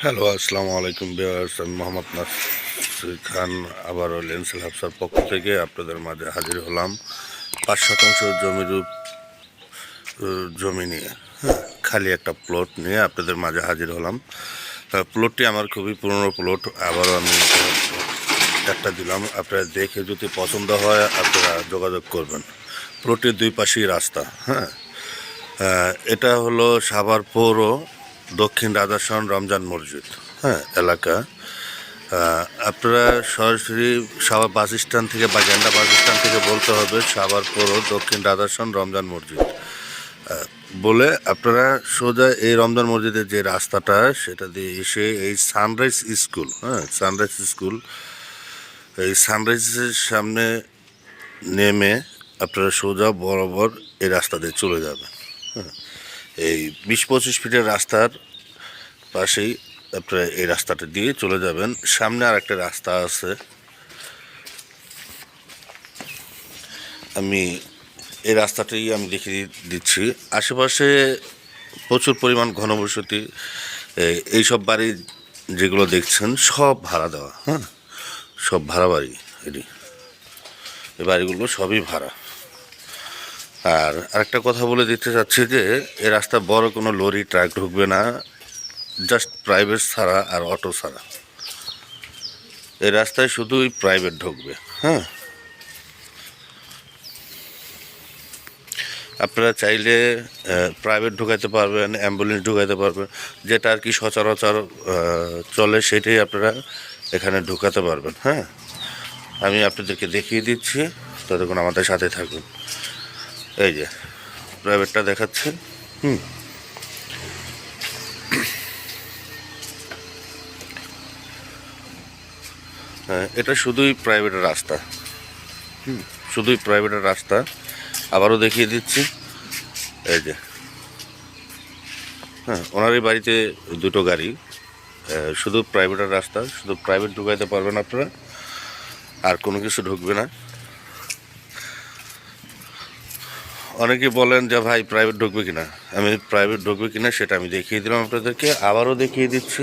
Hello আসসালামু আলাইকুম বিয়ার্স আমি মোহাম্মদ নাসির খান আবারও লেন্সেল হাফসার পক্ষ থেকে আপনাদের মাঝে হাজির হলাম পাঁচ শতাংশ জমির জমি নিয়ে হ্যাঁ খালি একটা প্লট নিয়ে আপনাদের মাঝে হাজির হলাম প্লটটি আমার খুবই পুরনো প্লট আবারও আমি একটা দিলাম আপনারা দেখে যদি পছন্দ হয় আপনারা যোগাযোগ করবেন প্লটের দুই পাশেই রাস্তা হ্যাঁ এটা হলো সাভার পৌর দক্ষিণ রাজাসন রমজান মসজিদ হ্যাঁ এলাকা। আপনারা সরাসরি সাভার বাস স্ট্যান্ড থেকে বা গেন্ডা বাস স্ট্যান্ড থেকে বলতে হবে সাভার পৌর দক্ষিণ রাজাসন রমজান মসজিদ। বলে আপনারা সোজা এই রমজান মসজিদের যে রাস্তাটা, সেটা দিয়ে এসে এই সানরাইজ স্কুল হ্যাঁ সানরাইজ স্কুল, এই সানরাইজের সামনে নেমে আপনারা সোজা বরাবর এই রাস্তা দিয়ে চলে যাবেন হ্যাঁ। এই বিশ পঁচিশ ফিটের রাস্তার পাশেই আপনারা এই রাস্তাটা দিয়ে চলে যাবেন। সামনে আর একটা রাস্তা আছে। আমি এই রাস্তাটাই আমি দেখিয়ে দিচ্ছি। আশেপাশে প্রচুর পরিমাণ ঘনবসতি এই- এইসব বাড়ি যেগুলো দেখছেন, সব ভাড়া দেওয়া হ্যাঁ? সব ভাড়া বাড়ি এটি। এই বাড়িগুলো সবই ভাড়া। আর আরেকটা কথা বলে দিতে চাচ্ছি যে, এ রাস্তা বড় কোনো লরি, ট্রাক ঢুকবে না জাস্ট প্রাইভেট ছাড়া আর অটো ছাড়া। এই রাস্তায় শুধুই প্রাইভেট ঢুকবে হ্যাঁ? আপনারা চাইলে প্রাইভেট ঢুকাইতে পারবেন অ্যাম্বুলেন্স ঢুকাইতে পারবেন, যেটা আর কি সচরাচর চলে সেটাই আপনারা এখানে ঢুকাতে পারবেন হ্যাঁ? আমি আপনাদেরকে দেখিয়ে দিচ্ছি, ততক্ষণ আমাদের সাথে থাকুন। এই যে প্রাইভেটটা দেখাচ্ছে। হুম। হ্যাঁ এটা শুধুই প্রাইভেটের রাস্তা। হুম, শুধুই প্রাইভেটের রাস্তা। আবারও দেখিয়ে দিচ্ছি। এই যে। হ্যাঁ ওনারই বাড়িতে দুটো গাড়ি। শুধু প্রাইভেটের রাস্তা, শুধু প্রাইভেট ঢুকাইতে পারবেন আপনারা। আর কোনো কিছু ঢুকবে না। অনেকে বলেন যে, ভাই প্রাইভেট ঢুকবে কিনা? আমি প্রাইভেট ঢুকবে কিনা সেটা আমি দেখিয়ে দিলাম আপনাদেরকে। আবারও দেখিয়ে দিচ্ছি।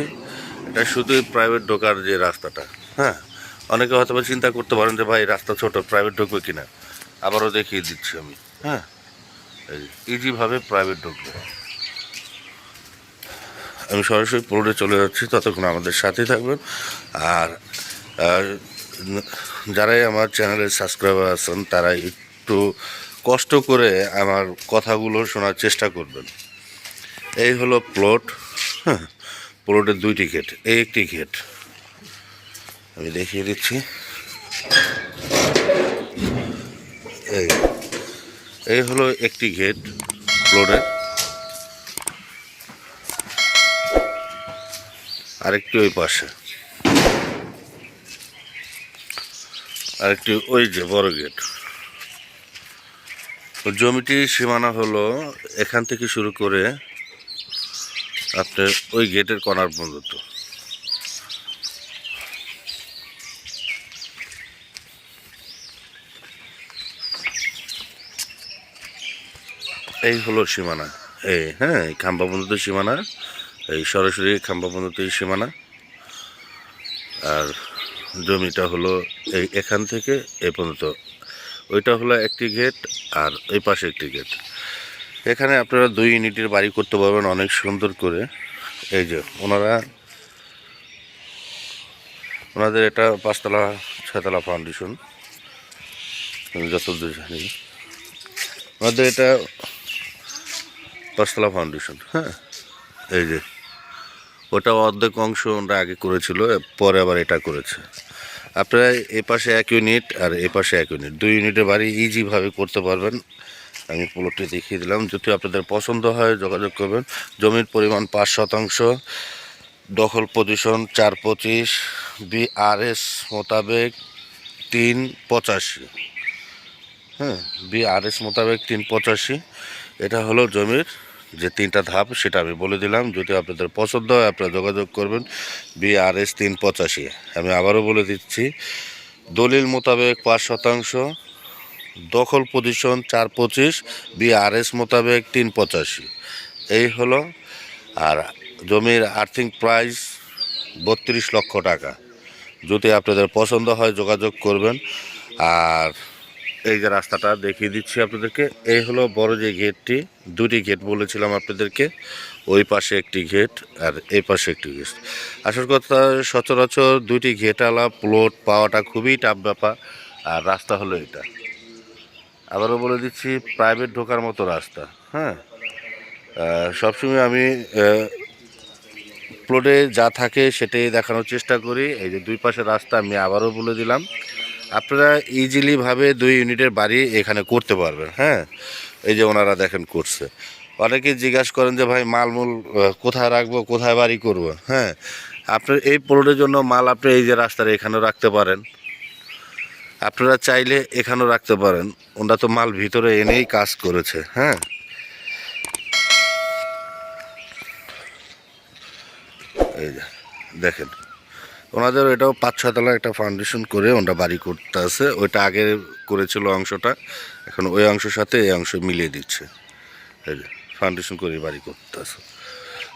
এটা শুধুই প্রাইভেট ঢোকার যে রাস্তাটা হ্যাঁ? অনেকে হয়তো চিন্তা করতে পারেন যে, ভাই, রাস্তা ছোট প্রাইভেট ঢুকবে কিনা? আবারও দেখিয়ে দিচ্ছি আমি হ্যাঁ? ইজিভাবে প্রাইভেট ঢুকবে। আমি সরাসরি পুরোটে চলে যাচ্ছি, ততক্ষণ আমাদের সাথেই থাকবেন। আর যারাই আমার চ্যানেলে সাবস্ক্রাইবার আছেন, তারা একটু কষ্ট করে আমার কথাগুলো শোনার চেষ্টা করবেন। এই হলো প্লট হ্যাঁ প্লটের দুইটি গেট এই একটি গেট আমি দেখিয়ে দিচ্ছি। এই এই হলো একটি গেট প্লটের আরেকটি ওই পাশে। আরেকটি ওই যে বড় গেট জমিটির সীমানা হলো এখান থেকে শুরু করে আপনার ওই গেটের কর্নার পর্যন্ত। এই হলো সীমানা। এই হ্যাঁ খাম্বা পর্যন্ত সীমানা, এই সরাসরি খাম্বা পর্যন্ত সীমানা। আর জমিটা হলো এই এখান থেকে এ পর্যন্ত। ওইটা হলো একটি গেট আর এই পাশে একটি গেট। এখানে আপনারা দুই ইউনিটের বাড়ি করতে পারবেন অনেক সুন্দর করে। এই যে ওনারা, ওনাদের এটা পাঁচতলা, ছয়তলা ফাউন্ডেশন যতদূর জানি। ওনাদের এটা পাঁচতলা ফাউন্ডেশন হ্যাঁ। এই যে, ওটা অর্ধেক অংশ ওনারা আগে করেছিল, পরে আবার এটা করেছে। আপনারা এ পাশে এক ইউনিট আর এ পাশে এক ইউনিট দুই ইউনিটের বাড়ি ইজিভাবে করতে পারবেন। আমি প্লটটি দেখিয়ে দিলাম। যদি আপনাদের পছন্দ হয়, যোগাযোগ করবেন। জমির পরিমাণ পাঁচ শতাংশ। দখল পজিশন চার পঁচিশ। বিআরএস মোতাবেক তিন পঁচাশি। হ্যাঁ বিআরএস মোতাবেক তিন পঁচাশি। এটা হলো জমির যে তিনটা ধাপ, সেটা আমি বলে দিলাম। যদি আপনাদের পছন্দ হয়, আপনারা যোগাযোগ করবেন। বিআরএস তিন পঁচাশি। আমি আবারও বলে দিচ্ছি, দলিল মোতাবেক পাঁচ শতাংশ, দখল পজিশন চার পঁচিশ, বিআরএস মোতাবেক তিন পঁচাশি। এই হলো, আর জমির আর্থিং প্রাইস বত্রিশ লক্ষ টাকা। যদি আপনাদের পছন্দ হয়, যোগাযোগ করবেন। আর এই যে রাস্তাটা দেখিয়ে দিচ্ছি আপনাদেরকে, এই হলো বড় যে গেটটি, দুটি গেট বলেছিলাম আপনাদেরকে, ওই পাশে একটি গেট আর এই পাশে একটি গেট। আসল কথা, সচরাচর দুইটি গেটালা প্লট পাওয়াটা খুবই টাফ ব্যাপার, আর রাস্তা হলো এটা। আবারও বলে দিচ্ছি প্রাইভেট ঢোকার মতো রাস্তা হ্যাঁ? সবসময় আমি প্লটে যা থাকে সেটাই দেখানোর চেষ্টা করি। এই যে দুই পাশে রাস্তা, আমি আবারও বলে দিলাম আপনারা ইজিলি ভাবে দুই ইউনিটের বাড়ি এখানে করতে পারবেন হ্যাঁ? এই যে ওনারা দেখেন করছে। অনেকে জিজ্ঞাসা করেন যে, ভাই, মালমূল কোথায় রাখব, কোথায় বাড়ি করব? হ্যাঁ? আপনার এই প্লটের জন্য মাল আপনি এই যে রাস্তার এখানেও রাখতে পারেন। আপনারা চাইলে এখানেও রাখতে পারেন। ওনারা তো মাল ভিতরে এনেই কাজ করেছে হ্যাঁ? এই দেখেন। ওনাদের এটাও পাঁচ ছতলা একটা ফাউন্ডেশন করে ওনারা বাড়ি করতে আছে ওইটা আগে করেছিল অংশটা, এখন ওই অংশের সাথে এই অংশ মিলিয়ে দিচ্ছে। ফাউন্ডেশন করে বাড়ি করতে আছে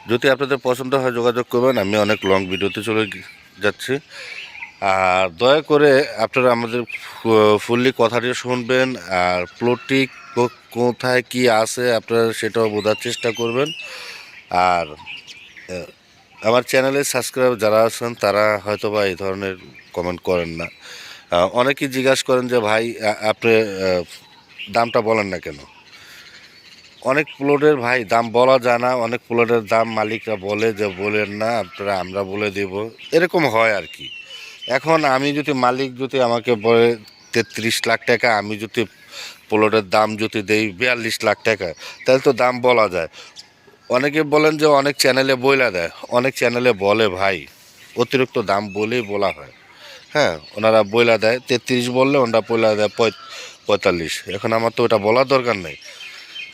যদি আপনাদের পছন্দ হয় যোগাযোগ করবেন, আমি অনেক লং ভিডিওতে চলে যাচ্ছি। আর দয়া করে আপনারা আমাদের ফুললি কথাটি শুনবেন, আর প্লটটি কোথায় কি আছে আপনারা সেটাও বোঝার চেষ্টা করবেন। আর আমার চ্যানেলে সাবস্ক্রাইব যারা আছেন, তারা হয়তো বা এই ধরনের কমেন্ট করেন না। অনেকেই জিজ্ঞাসা করেন যে, ভাই আপনি দামটা বলেন না কেন? অনেক প্লটের ভাই, দাম বলা যায় না। অনেক প্লটের দাম মালিকরা বলে যে, বলেন না, আপনারা, আমরা বলে দেব। এরকম হয় আর কি। এখন আমি যদি, মালিক যদি আমাকে বলে, তেত্রিশ লাখ টাকা, আমি যদি প্লটের দাম যদি দেই, বিয়াল্লিশ লাখ টাকা, তাহলে তো দাম বলা যায়। অনেকে বলেন যে অনেক চ্যানেলে বইলা দেয়, অনেক চ্যানেলে বলে ভাই, অতিরিক্ত দাম বলেই বলা হয়। হ্যাঁ ওনারা বইলা দেয়, তেত্রিশ বললে ওনারা বইলা দেয় পঁয়- পঁয়তাল্লিশ। এখন আমার তো ওটা বলার দরকার নেই।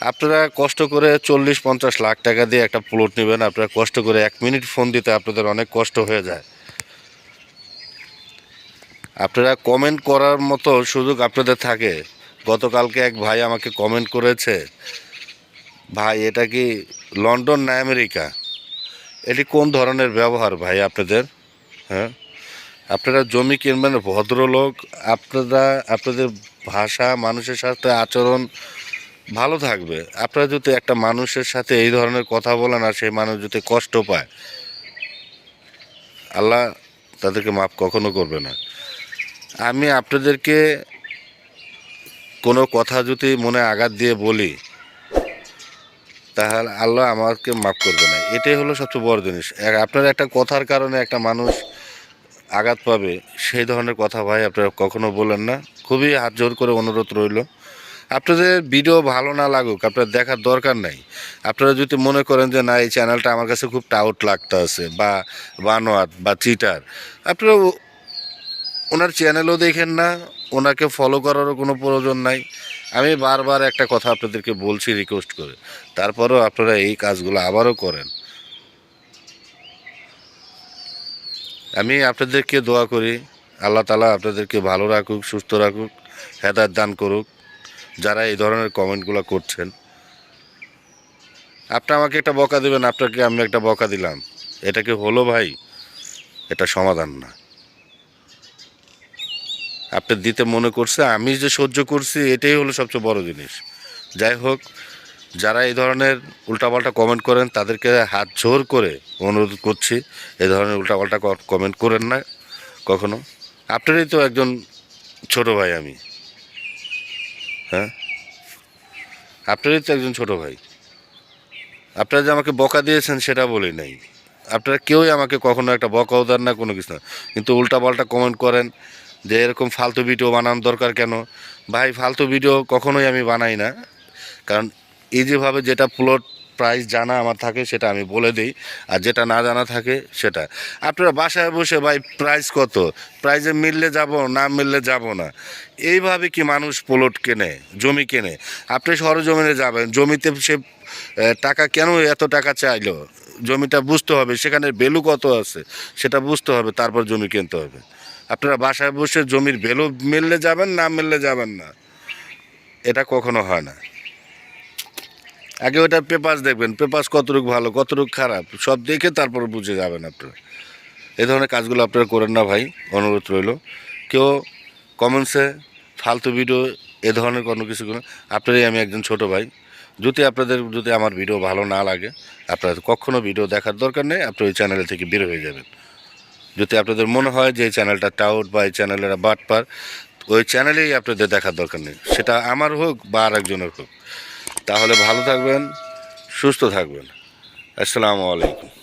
আপনারা কষ্ট করে চল্লিশ, পঞ্চাশ লাখ টাকা দিয়ে একটা প্লট নেবেন, আপনারা কষ্ট করে এক মিনিট ফোন দিতে আপনাদের অনেক কষ্ট হয়ে যায়। আপনারা কমেন্ট করার মতো সুযোগ আপনাদের থাকে। গতকালকে এক ভাই আমাকে কমেন্ট করেছে ভাই, এটা কি লন্ডন না আমেরিকা? এটি কোন ধরনের ব্যবহার ভাই আপনাদের? হ্যাঁ? আপনারা জমি কিনবেন, ভদ্রলোক, আপনারা, আপনাদের ভাষা, মানুষের সাথে আচরণ ভালো থাকবে। আপনারা যদি একটা মানুষের সাথে এই ধরনের কথা বলেন আর সেই মানুষ যদি কষ্ট পায়, আল্লাহ তাদেরকে মাফ কখনো করবে না। আমি আপনাদেরকে কোনো কথা যদি মনে আঘাত দিয়ে বলি তাহলে আল্লাহ আমাকে মাফ করবে না। এটাই হলো সবচেয়ে বড় জিনিস। আপনার একটা কথার কারণে একটা মানুষ আঘাত পাবে, সেই ধরনের কথা ভাই আপনারা কখনো বলেন না। খুবই হাত জোর করে অনুরোধ রইল। আপনাদের ভিডিও ভালো না লাগুক আপনার দেখার দরকার নাই। আপনারা যদি মনে করেন যে, না, এই চ্যানেলটা আমার কাছে খুব টাউট লাগতে আছে, বা বানোয়াট, বা চিটার, আপনারা ওনার চ্যানেলও দেখেন না, ওনাকে ফলো করারও কোনো প্রয়োজন নাই। আমি বারবার একটা কথা আপনাদেরকে বলছি রিকোয়েস্ট করে। তারপরেও আপনারা এই কাজগুলো আবারও করেন। আমি আপনাদেরকে দোয়া করি, আল্লাহ তালা আপনাদেরকে ভালো রাখুক, সুস্থ রাখুক, হেদায়ত দান করুক, যারা এই ধরনের কমেন্টগুলো করছেন। আপনি আমাকে একটা বকা দেবেন, আপনাকে আমি একটা বকা দিলাম। এটা কি হলো ভাই? এটা সমাধান না। আপনি দিতে মনে করছে, আমি যে সহ্য করছি, এটাই হলো সবচেয়ে বড় জিনিস। যাই হোক, যারা এই ধরনের উল্টাপাল্টা কমেন্ট করেন, তাদেরকে হাত জোর করে অনুরোধ করছি এই ধরনের উল্টাপাল্টা কমেন্ট করেন না কখনো। আপনারই তো একজন ছোট ভাই আমি। হ্যাঁ? আপনারই তো একজন ছোট ভাই। আপনারা যে আমাকে বকা দিয়েছেন, সেটা বলি নাই। আপনারা কেউই আমাকে কখনো একটা বকাও দেন না, কোনো কিছু না। কিন্তু উল্টাপাল্টা কমেন্ট করেন যে এরকম ফালতু ভিডিও বানানোর দরকার কেন? ভাই, ফালতু ভিডিও কখনোই আমি বানাই না। কারণ এই যেভাবে যেটা প্লট প্রাইস জানা আমার থাকে, সেটা আমি বলে দিই। আর যেটা না জানা থাকে, সেটা। আপনারা বাসায় বসে, ভাই প্রাইস কত? প্রাইজে মিললে যাব, না মিললে যাব না? এইভাবে কি মানুষ প্লট কেনে, জমি কেনে? আপনি সরজমিনে যাবেন, জমিতে সে টাকা কেন এত টাকা চাইলো? জমিটা বুঝতে হবে, সেখানে ভ্যালু কত আছে, সেটা বুঝতে হবে, তারপর জমি কিনতে হবে। আপনারা বাসায় বসে জমির ভ্যালু মিললে যাবেন, না মিললে যাবেন না। এটা কখনো হয় না। আগে ওটা পেপাস দেখবেন পেপাস কতটুকু ভালো, কতটুকু খারাপ, সব দেখে তারপর বুঝে যাবেন আপনারা। এ ধরনের কাজগুলো আপনারা করেন না ভাই, অনুরোধ রইল। কেউ কমেন্টসে ফালতু ভিডিও এ ধরনের কোনো কিছু করেন আপনারই আমি একজন ছোট ভাই। যদি আপনাদের, যদি আমার ভিডিও ভালো না লাগে, আপনারা কখনো ভিডিও দেখার দরকার নেই আপনি ওই চ্যানেল থেকে বের হয়ে যাবেন। যদি আপনাদের মনে হয় যে এই চ্যানেলটা টাউট বা এই চ্যানেলের বাটপার, ওই চ্যানেলেই আপনাদের দেখার দরকার নেই। সেটা আমার হোক বা আর একজনের হোক। তাহলে ভালো থাকবেন, সুস্থ থাকবেন। আসসালামু আলাইকুম।